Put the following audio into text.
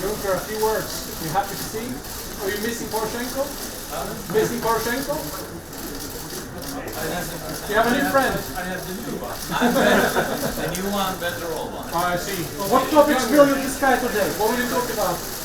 Juncker, a few words. you happy to see? Are you missing Poroshenko? Missing Poroshenko? Do you have any friends? I have the new one. the new one, better old one. Oh, I see. What topics will you discuss today? What will you talk about?